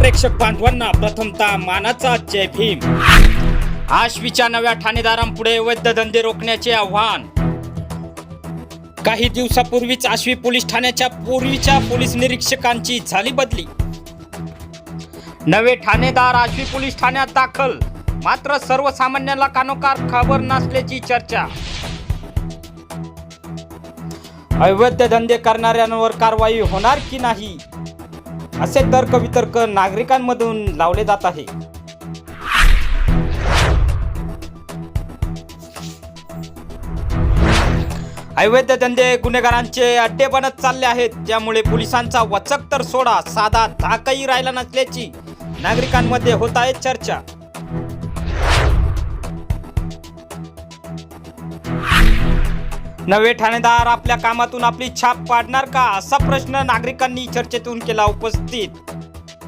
प्रेक्षक बांधवांना प्रथमतः मानाचा जय भीम. आश्वीच्या नव्या ठाणेदारांपुढे अवैध धंदे रोखण्याचे आव्हान. काही दिवसापूर्वीच आश्वी पोलीस ठाण्याच्या पूर्वीच्या पोलीस निरीक्षकांची झाली बदली. नवे ठाणेदार आश्वी पोलीस ठाण्यात दाखल. मात्र सर्वसामान्याला कानोकार खबर नसल्याची चर्चा. अवैध धंदे करणाऱ्यांवर कारवाई होणार की नाही? असे तर्कवितर्क नागरिकांमधून लावले जात आहे. अवैध धंदे गुन्हेगारांचे अड्डे बनत चालले आहेत. त्यामुळे पोलिसांचा वचक तर सोडा साधा धाकही राहिला नसल्याची नागरिकांमध्ये होत आहे चर्चा. नवे ठाणेदार आपल्या कामातून आपली छाप पाडणार का? असा प्रश्न नागरिकांनी चर्चेतून केला उपस्थित.